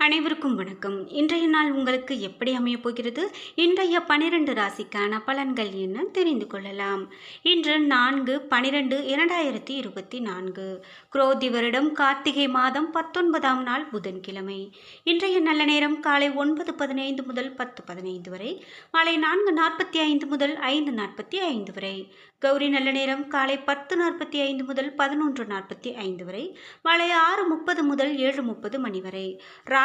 அனைவருக்கும் வணக்கம். இன்றைய நாள் உங்களுக்கு எப்படி அமையப் போகிறது? இன்றைய பனிரெண்டு ராசிக்கான பலன்கள் என்ன தெரிந்து கொள்ளலாம். இன்று நான்கு பனிரெண்டு இரண்டாயிரத்தி இருபத்தி நான்கு. குரோதி வருடம் கார்த்திகை மாதம் பத்தொன்பதாம் நாள் புதன்கிழமை. இன்றைய நல்ல நேரம் காலை ஒன்பது பதினைந்து முதல் பத்து பதினைந்து வரை மாலை நான்கு நாற்பத்தி ஐந்து முதல் ஐந்து நாற்பத்தி ஐந்து வரை கௌரி நல்ல நேரம் காலை பத்து நாற்பத்தி ஐந்து முதல் பதினொன்று நாற்பத்தி ஐந்து வரை மாலை ஆறு முப்பது முதல் ஏழு முப்பது மணி வரை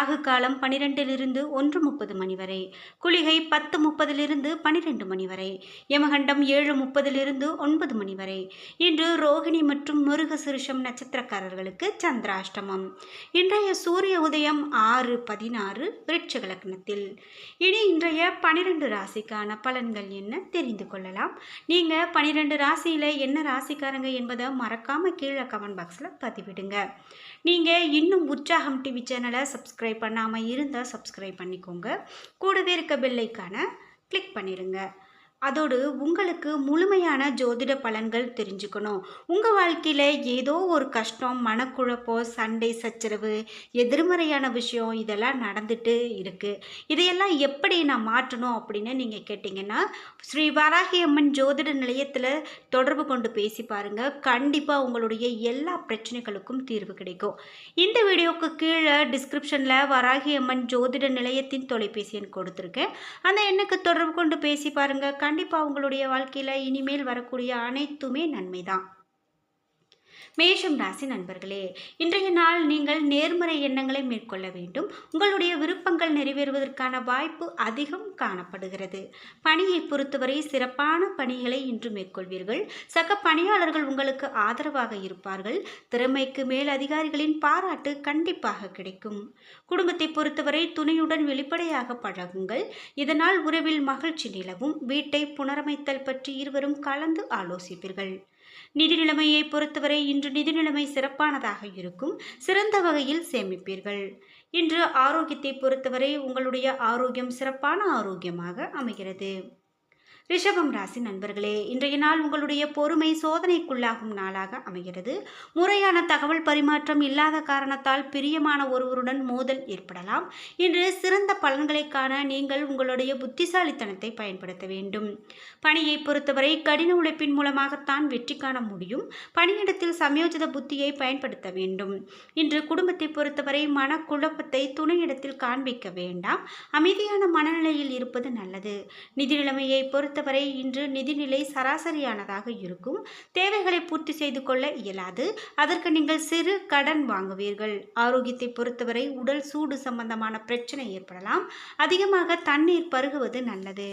ராகு காலம் பனிரெண்டிலிருந்து ஒன்று முப்பது மணி வரை குளிகை பத்து முப்பதிலிருந்து பனிரெண்டு மணி வரை யமகண்டம் ஏழு முப்பதிலிருந்து ஒன்பது மணி வரை. இன்று ரோகிணி மற்றும் முருக சிறுஷம் நட்சத்திரக்காரர்களுக்கு சந்திராஷ்டமம். இன்றைய சூரிய உதயம் ஆறு பதினாறு விருட்ச லக்னத்தில். இனி இன்றைய பனிரெண்டு ராசிக்கான பலன்கள் என்ன தெரிந்து கொள்ளலாம். நீங்கள் பனிரெண்டு ராசியில் என்ன ராசிக்காரங்க என்பதை மறக்காமல் கீழே கமெண்ட் பாக்ஸில் பதிவிடுங்க. நீங்கள் இன்னும் உற்சாகம் டிவி சேனலை சப்ஸ்கிரைப் பண்ணாமல் இருந்தால் சப்ஸ்கிரைப் பண்ணிக்கோங்க. கூடவே இருக்க பெல்லைக்கான கிளிக் பண்ணிடுங்க அதோடு உங்களுக்கு முழுமையான ஜோதிட பலன்கள் தெரிஞ்சுக்கணும். உங்கள் வாழ்க்கையில் ஏதோ ஒரு கஷ்டம் மனக்குழப்பம் சண்டை சச்சரவு எதிர்மறையான விஷயம் இதெல்லாம் நடந்துட்டு இருக்குது இதையெல்லாம் எப்படி நான் மாற்றணும் அப்படின்னு நீங்கள் கேட்டிங்கன்னா ஸ்ரீ வராகி அம்மன் ஜோதிட நிலையத்தில் தொடர்பு கொண்டு பேசி பாருங்கள் கண்டிப்பாக உங்களுடைய எல்லா பிரச்சனைகளுக்கும் தீர்வு கிடைக்கும். இந்த வீடியோவுக்கு கீழே டிஸ்கிரிப்ஷனில் வராகி அம்மன் ஜோதிட நிலையத்தின் தொலைபேசி எண் கொடுத்துருக்கேன். அந்த எண்ணுக்கு தொடர்பு கொண்டு பேசி பாருங்கள் கண்டிப்பாக உங்களுடைய வாழ்க்கையில் இனிமேல் வரக்கூடிய அனைத்துமே நன்மை தான் மேஷம் ராசி நண்பர்களே இன்றைய நாள் நீங்கள் நேர்மறை எண்ணங்களை மேற்கொள்ள வேண்டும். உங்களுடைய விருப்பங்கள் நிறைவேறுவதற்கான வாய்ப்பு அதிகம் காணப்படுகிறது. பணியை பொறுத்தவரை சிறப்பான பணிகளை இன்று மேற்கொள்வீர்கள். சக பணியாளர்கள் உங்களுக்கு ஆதரவாக இருப்பார்கள். திறமைக்கு மேல் அதிகாரிகளின் பாராட்டு கண்டிப்பாக கிடைக்கும். குடும்பத்தை பொறுத்தவரை துணையுடன் வெளிப்படையாக பழகுங்கள். இதனால் உறவில் மகிழ்ச்சி நிலவும். வீட்டை புனரமைத்தல் பற்றி இருவரும் கலந்து ஆலோசிப்பீர்கள். நிதி நிலைமையை பொறுத்தவரை இன்று நிதி நிலைமை சிறப்பானதாக இருக்கும். சிறந்த வகையில் சேமிப்பீர்கள். இன்று ஆரோக்கியத்தை பொறுத்தவரை உங்களுடைய ஆரோக்கியம் சிறப்பான ஆரோக்கியமாக அமைகிறது. ரிஷபம் ராசி நண்பர்களே இன்றைய நாள் உங்களுடைய பொறுமை சோதனைக்குள்ளாகும் நாளாக அமைகிறது. முறையான தகவல் பரிமாற்றம் இல்லாத காரணத்தால் பிரியமான ஒருவருடன் மோதல் ஏற்படலாம். இன்று சிறந்த பலன்களை காண நீங்கள் உங்களுடைய புத்திசாலித்தனத்தை பயன்படுத்த வேண்டும். பணியை பொறுத்தவரை கடின உழைப்பின் மூலமாகத்தான் வெற்றி காண முடியும். பணியிடத்தில் சமயோஜித புத்தியை பயன்படுத்த வேண்டும். இன்று குடும்பத்தை பொறுத்தவரை மனக்குழப்பத்தை துணையிடத்தில் காண்பிக்க வேண்டாம். அமைதியான மனநிலையில் இருப்பது நல்லது. நிதி நிலைமையை பொறுத்த பொறுத்தவரை இன்று நிதிநிலை சராசரியானதாக இருக்கும். தேவைகளை பூர்த்தி செய்து கொள்ள இயலாது. அதற்கு நீங்கள் சிறு கடன் வாங்குவீர்கள். ஆரோக்கியத்தை பொறுத்தவரை உடல் சூடு சம்பந்தமான பிரச்சனை ஏற்படலாம். அதிகமாக தண்ணீர் பருகுவது நல்லது.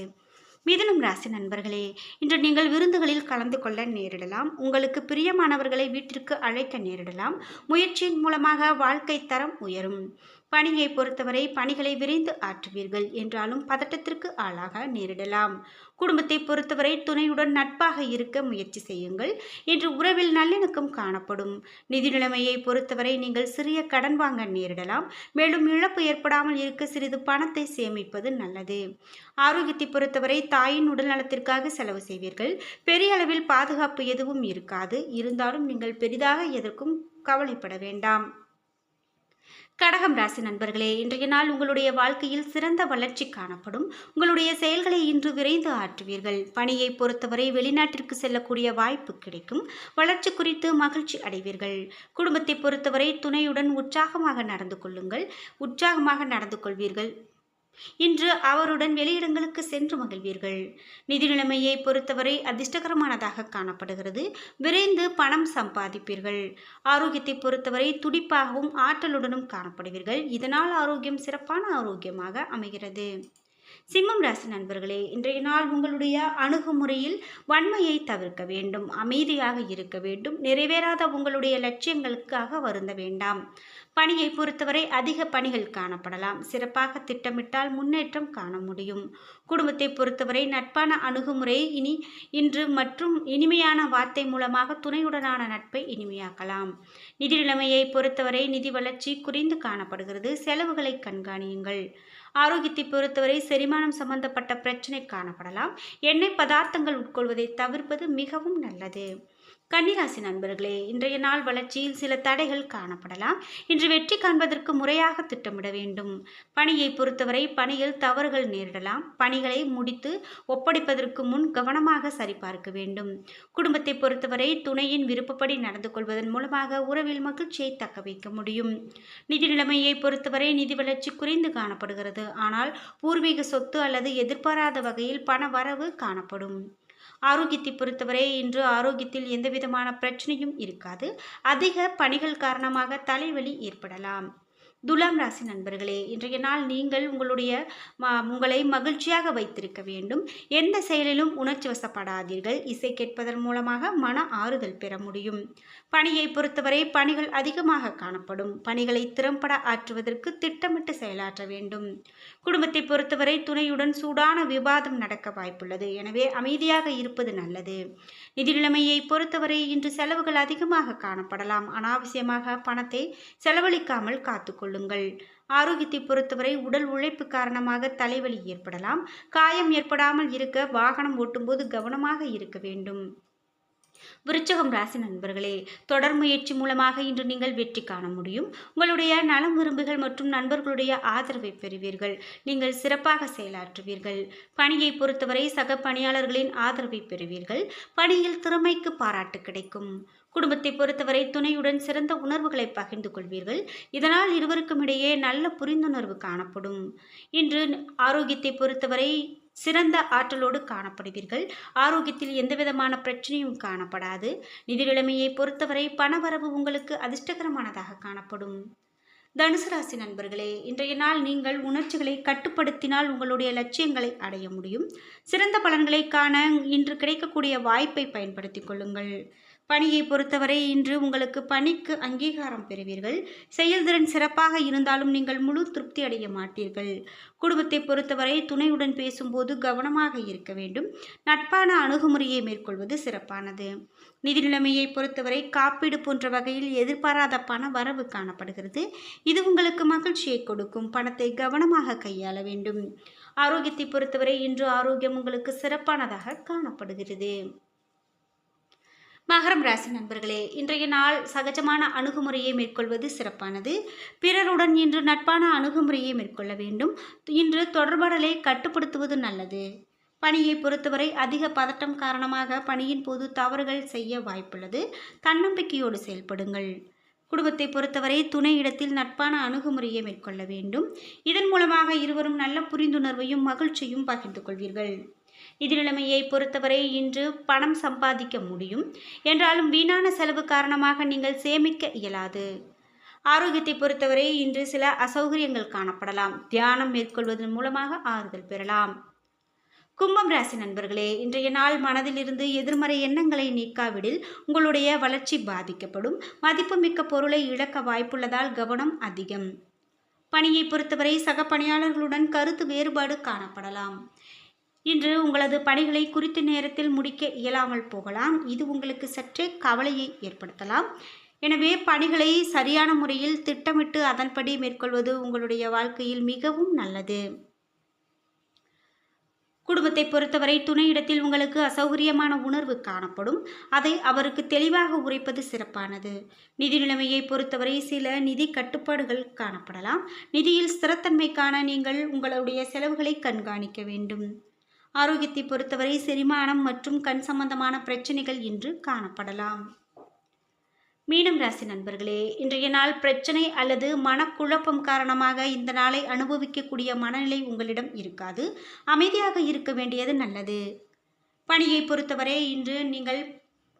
மிதுனம் ராசி நண்பர்களே இன்று நீங்கள் விருந்துகளில் கலந்து கொள்ள நேரிடலாம். உங்களுக்கு பிரியமானவர்களை வீட்டிற்கு அழைக்க நேரிடலாம். முயற்சியின் மூலமாக வாழ்க்கை தரம் உயரும். பணியை பொறுத்தவரை பணிகளை விரைந்து ஆற்றுவீர்கள் என்றாலும் பதட்டத்திற்கு ஆளாக நேரிடலாம். குடும்பத்தை பொறுத்தவரை துணையுடன் நட்பாக இருக்க முயற்சி செய்யுங்கள் இன்று உறவில் நல்லிணக்கம் காணப்படும். நிதி நிலைமையை பொறுத்தவரை நீங்கள் சிறிய கடன் வாங்க நேரிடலாம். மேலும் இழப்பு ஏற்படாமல் இருக்க சிறிது பணத்தை சேமிப்பது நல்லது. ஆரோக்கியத்தை பொறுத்தவரை தாயின் உடல் நலத்திற்காக செலவு செய்வீர்கள். பெரிய அளவில் பாதுகாப்பு எதுவும் இருக்காது. இருந்தாலும் நீங்கள் பெரிதாக எதற்கும் கவலைப்பட வேண்டாம். கடகம் ராசி நண்பர்களே இன்றைய நாள் உங்களுடைய வாழ்க்கையில் சிறந்த வளர்ச்சி காணப்படும். உங்களுடைய செயல்களை இன்று விரைந்து ஆற்றுவீர்கள். பணியை பொறுத்தவரை வெளிநாட்டிற்கு செல்லக்கூடிய வாய்ப்பு கிடைக்கும். வளர்ச்சி குறித்து மகிழ்ச்சி அடைவீர்கள். குடும்பத்தை பொறுத்தவரை துணையுடன் உற்சாகமாக நடந்து கொள்ளுங்கள். உற்சாகமாக நடந்து கொள்வீர்கள். இன்று அவருடன் வெளியிடங்களுக்கு சென்று மகிழ்வீர்கள். நிதி நிலைமையை பொறுத்தவரை அதிர்ஷ்டகரமானதாக காணப்படுகிறது. விரைந்து பணம் சம்பாதிப்பீர்கள். ஆரோக்கியத்தை பொறுத்தவரை துடிப்பாகவும் ஆற்றலுடனும் காணப்படுவீர்கள். இதனால் ஆரோக்கியம் சிறப்பான ஆரோக்கியமாக அமைகிறது. சிம்மம் ராசி நண்பர்களே இன்றைய நாள் உங்களுடைய அணுகுமுறையில் வன்மையை தவிர்க்க வேண்டும் அமைதியாக இருக்க வேண்டும் நிறைவேறாத உங்களுடைய லட்சியங்களுக்காக வருந்த வேண்டாம். பணியை பொறுத்தவரை அதிக பணிகள் காணப்படலாம். சிறப்பாக திட்டமிட்டால் முன்னேற்றம் காண முடியும். குடும்பத்தை பொறுத்தவரை நட்பான அணுகுமுறை இனி இன்று மற்றும் இனிமையான வார்த்தை மூலமாக துணையுடனான நட்பை இனிமையாக்கலாம். நிதி நிலைமையை பொறுத்தவரை நிதி வளர்ச்சி குறைந்து காணப்படுகிறது. செலவுகளை கண்காணியுங்கள். ஆரோக்கியத்தை பொறுத்தவரை செரிமானம் சம்பந்தப்பட்ட பிரச்சனை காணப்படலாம். எண்ணெய் பதார்த்தங்கள் உட்கொள்வதை தவிர்ப்பது மிகவும் நல்லது. கன்னிராசி நண்பர்களே இன்றைய நாள் வளர்ச்சியில் சில தடைகள் காணப்படலாம். இன்று வெற்றி காண்பதற்கு முறையாக திட்டமிட வேண்டும். பணியை பொறுத்தவரை பணியில் தவறுகள் நேரிடலாம். பணிகளை முடித்து ஒப்படைப்பதற்கு முன் கவனமாக சரிபார்க்க வேண்டும். குடும்பத்தை பொறுத்தவரை துணையின் விருப்பப்படி நடந்து கொள்வதன் மூலமாக உறவில் மகிழ்ச்சியை தக்க வைக்க முடியும். நிதி நிலைமையை பொறுத்தவரை நிதி வளர்ச்சி குறைந்து காணப்படுகிறது. ஆனால் பூர்வீக சொத்து அல்லது எதிர்பாராத வகையில் பண வரவு காணப்படும். ஆரோக்கியத்தை பொறுத்தவரை இன்று ஆரோக்கியத்தில் எந்தவிதமான பிரச்சனையும் இருக்காது. அதிக பணிகள் காரணமாக தலைவலி ஏற்படலாம். துலாம் ராசி நண்பர்களே இன்றைய நாள் நீங்கள் உங்களுடைய உங்களை மகிழ்ச்சியாக வைத்திருக்க வேண்டும். எந்த செயலிலும் உணர்ச்சி வசப்படாதீர்கள். இசை கேட்பதன் மூலமாக மன ஆறுதல் பெற முடியும். பணியை பொறுத்தவரை பணிகள் அதிகமாக காணப்படும். பணிகளை திறம்பட ஆற்றுவதற்கு திட்டமிட்டு செயலாற்ற வேண்டும். குடும்பத்தை பொறுத்தவரை துணையுடன் சூடான விவாதம் நடக்க வாய்ப்புள்ளது. எனவே அமைதியாக இருப்பது நல்லது. நிதி நிலைமையை பொறுத்தவரை இன்று செலவுகள் அதிகமாக காணப்படலாம். அனாவசியமாக பணத்தை செலவழிக்காமல் காத்துக்கொள்ளும் கொள்ளுங்கள். ஆரோக்கியத்தை பொறுத்தவரை உடல் உழைப்பு காரணமாக தலைவலி ஏற்படலாம். காயம் ஏற்படாமல் இருக்க வாகனம் ஓட்டும்போது கவனமாக இருக்க வேண்டும். விருச்சகம் ராசி நண்பர்களே தொடர் முயற்சி மூலமாக இன்று நீங்கள் வெற்றி காண முடியும். உங்களுடைய நலம் விரும்புகள் மற்றும் நண்பர்களுடைய ஆதரவை பெறுவீர்கள். நீங்கள் சிறப்பாக செயலாற்றுவீர்கள். பணியை பொறுத்தவரை சக பணியாளர்களின் ஆதரவை பெறுவீர்கள். பணியில் திறமைக்கு பாராட்டு கிடைக்கும். குடும்பத்தை பொறுத்தவரை துணையுடன் சிறந்த உணர்வுகளை பகிர்ந்து கொள்வீர்கள். இதனால் இருவருக்கும் இடையே நல்ல புரிந்துணர்வு காணப்படும். இன்று ஆரோக்கியத்தை பொறுத்தவரை சிறந்த ஆற்றலோடு காணப்படுவீர்கள். ஆரோக்கியத்தில் எந்தவிதமான பிரச்சனையும் காணப்படாது. நிதி நிலைமையை பொறுத்தவரை பணவரவு உங்களுக்கு அதிர்ஷ்டகரமானதாக காணப்படும். தனுசு ராசி நண்பர்களே இன்றைய நாள் நீங்கள் உணர்ச்சிகளை கட்டுப்படுத்தினால் உங்களுடைய லட்சியங்களை அடைய முடியும். சிறந்த பலன்களை காண இன்று கிடைக்கக்கூடிய வாய்ப்பை பயன்படுத்திக் கொள்ளுங்கள். பணியை பொறுத்தவரை இன்று உங்களுக்கு பணிக்கு அங்கீகாரம் பெறுவீர்கள். செயல்திறன் சிறப்பாக இருந்தாலும் நீங்கள் முழு திருப்தி அடைய மாட்டீர்கள். குடும்பத்தை பொறுத்தவரை துணையுடன் பேசும்போது கவனமாக இருக்க வேண்டும். நட்பான அணுகுமுறையை மேற்கொள்வது சிறப்பானது. நிதி நிலைமையை பொறுத்தவரை காப்பீடு போன்ற வகையில் எதிர்பாராத பண வரவு காணப்படுகிறது. இது உங்களுக்கு மகிழ்ச்சியை கொடுக்கும். பணத்தை கவனமாக கையாள வேண்டும். ஆரோக்கியத்தை பொறுத்தவரை இன்று ஆரோக்கியம் உங்களுக்கு சிறப்பானதாக காணப்படுகிறது. மகரம் ராசி நண்பர்களே இன்றைய நாள் சகஜமான அணுகுமுறையை மேற்கொள்வது சிறப்பானது. பிறருடன் இன்று நட்பான அணுகுமுறையை மேற்கொள்ள வேண்டும். இன்று தொடர்பாடலை கட்டுப்படுத்துவது நல்லது. பணியை பொறுத்தவரை அதிக பதட்டம் காரணமாக பணியின் போது தவறுகள் செய்ய வாய்ப்புள்ளது. தன்னம்பிக்கையோடு செயல்படுங்கள். குடும்பத்தை பொறுத்தவரை துணை இடத்தில் நட்பான அணுகுமுறையை மேற்கொள்ள வேண்டும். இதன் மூலமாக இருவரும் நல்ல புரிந்துணர்வையும் மகிழ்ச்சியும் பகிர்ந்து கொள்வீர்கள். நிதி நிலைமையை பொறுத்தவரை இன்று பணம் சம்பாதிக்க முடியும். என்றாலும் வீணான செலவு காரணமாக நீங்கள் சேமிக்க இயலாது. ஆரோக்கியத்தை பொறுத்தவரை இன்று சில அசௌகரியங்கள் காணப்படலாம். தியானம் மேற்கொள்வதன் மூலமாக ஆறுதல் பெறலாம். கும்பம் ராசி நண்பர்களே இன்றைய நாள் மனதிலிருந்து எதிர்மறை எண்ணங்களை நீக்காவிடில் உங்களுடைய வளர்ச்சி பாதிக்கப்படும். மதிப்புமிக்க பொருளை இழக்க வாய்ப்புள்ளதால் கவனம் அதிகம். பணியை பொறுத்தவரை சக பணியாளர்களுடன் கருத்து வேறுபாடு காணப்படலாம். இன்று உங்களது பணிகளை குறித்த நேரத்தில் முடிக்க இயலாமல் போகலாம். இது உங்களுக்கு சற்றே கவலையை ஏற்படுத்தலாம். எனவே பணிகளை சரியான முறையில் திட்டமிட்டு அதன்படி மேற்கொள்வது உங்களுடைய வாழ்க்கையில் மிகவும் நல்லது. குடும்பத்தை பொறுத்தவரை துணையிடத்தில் உங்களுக்கு அசௌகரியமான உணர்வு காணப்படும். அதை அவருக்கு தெளிவாக உரைப்பது சிறப்பானது. நிதி நிலைமையை பொறுத்தவரை சில நிதி கட்டுப்பாடுகள் காணப்படலாம். நிதியில் ஸ்திரத்தன்மைக்கான நீங்கள் உங்களுடைய செலவுகளை கண்காணிக்க வேண்டும். ஆரோக்கியத்தை பொறுத்தவரை செரிமானம் மற்றும் கண் சம்பந்தமான பிரச்சனைகள் இன்று காணப்படலாம். மீனம் ராசி நண்பர்களே இன்றைய நாள் பிரச்சனை அல்லது மனக்குழப்பம் காரணமாக இந்த நாளை அனுபவிக்கக்கூடிய மனநிலை உங்களிடம் இருக்காது. அமைதியாக இருக்க வேண்டியது நல்லது. பணியை பொறுத்தவரை இன்று நீங்கள்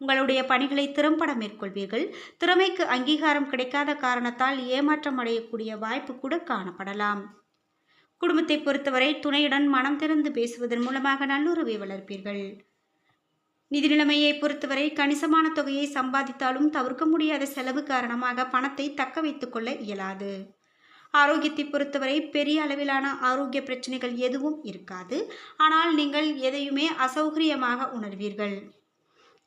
உங்களுடைய பணிகளை திறம்பட மேற்கொள்வீர்கள். திறமைக்கு அங்கீகாரம் கிடைக்காத காரணத்தால் ஏமாற்றம் அடையக்கூடிய வாய்ப்பு கூட காணப்படலாம். குடும்பத்தை பொறுத்தவரை துணையுடன் மனம் திறந்து பேசுவதன் மூலமாக நல்லுறவை வளர்ப்பீர்கள். நிதி நிலைமையை பொறுத்தவரை கணிசமான தொகையை சம்பாதித்தாலும் தவிர்க்க முடியாத செலவு காரணமாக பணத்தை தக்க வைத்துக் கொள்ள இயலாது. ஆரோக்கியத்தை பொறுத்தவரை பெரிய அளவிலான ஆரோக்கிய பிரச்சனைகள் எதுவும் இருக்காது. ஆனால் நீங்கள் எதையுமே அசௌகரியமாக உணர்வீர்கள்.